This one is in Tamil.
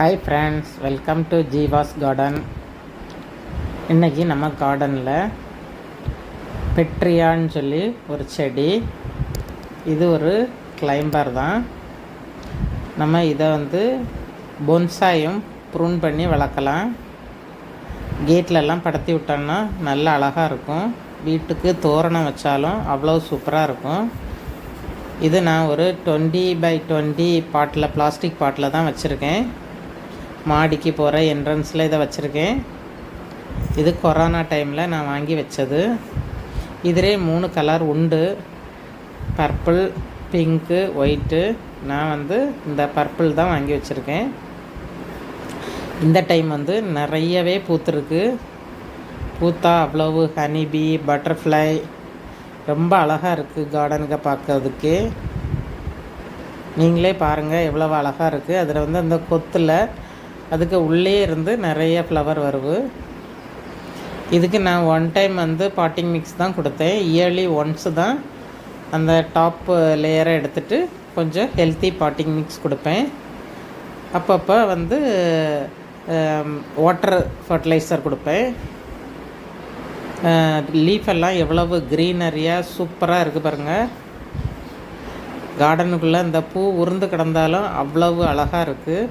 Hi friends welcome to Jeeva's garden இன்றைக்கி நம்ம கார்டனில் பெட்ரியான்னு சொல்லி ஒரு செடி இது ஒரு கிளைம்பர் தான். நம்ம இதை வந்து பொன்சாயும் ப்ரூன் பண்ணி வளர்க்கலாம். கேட்லெல்லாம் படுத்தி விட்டோம்னா நல்ல அழகாக இருக்கும். வீட்டுக்கு தோரணம் வச்சாலும் அவ்வளோ சூப்பராக இருக்கும். இது நான் ஒரு twenty by twenty bottle plastic bottle தான் வச்சுருக்கேன். மாடிக்கு போகிற என்ட்ரன்ஸில் இதை வச்சுருக்கேன். இது கொரோனா டைமில் நான் வாங்கி வச்சது. இதிலே மூணு கலர் உண்டு. பர்பிள் பிங்க்கு ஒயிட்டு நான் வந்து இந்த பர்பிள் தான் வாங்கி வச்சுருக்கேன். இந்த டைம் வந்து நிறையவே பூத்துருக்கு. பூத்தா அவ்வளவு ஹனிபி பட்டர்ஃப்ளை ரொம்ப அழகாக இருக்குது கார்டனுக்கு பார்க்கறதுக்கு. நீங்களே பாருங்கள் எவ்வளோ அழகாக இருக்குது அதில் வந்து அந்த கொத்தில் அதுக்கு உள்ளே இருந்து நிறைய ஃப்ளவர் வருவு. இதுக்கு நான் ஒன் டைம் வந்து பாட்டிங் மிக்ஸ் தான் கொடுத்தேன். இயர்லி ஒன்ஸ் தான் அந்த டாப் லேயரை எடுத்துகிட்டு கொஞ்சம் ஹெல்த்தி பாட்டிங் மிக்ஸ் கொடுப்பேன். அப்பப்போ வந்து வாட்டர் ஃபர்டிலைசர் கொடுப்பேன். லீஃப் எல்லாம் எவ்வளவு க்ரீனரியாக சூப்பராக இருக்குது பாருங்கள் கார்டனுக்குள்ளே இந்த பூ உருந்து கிடந்தாலும் அவ்வளவு அழகாக இருக்குது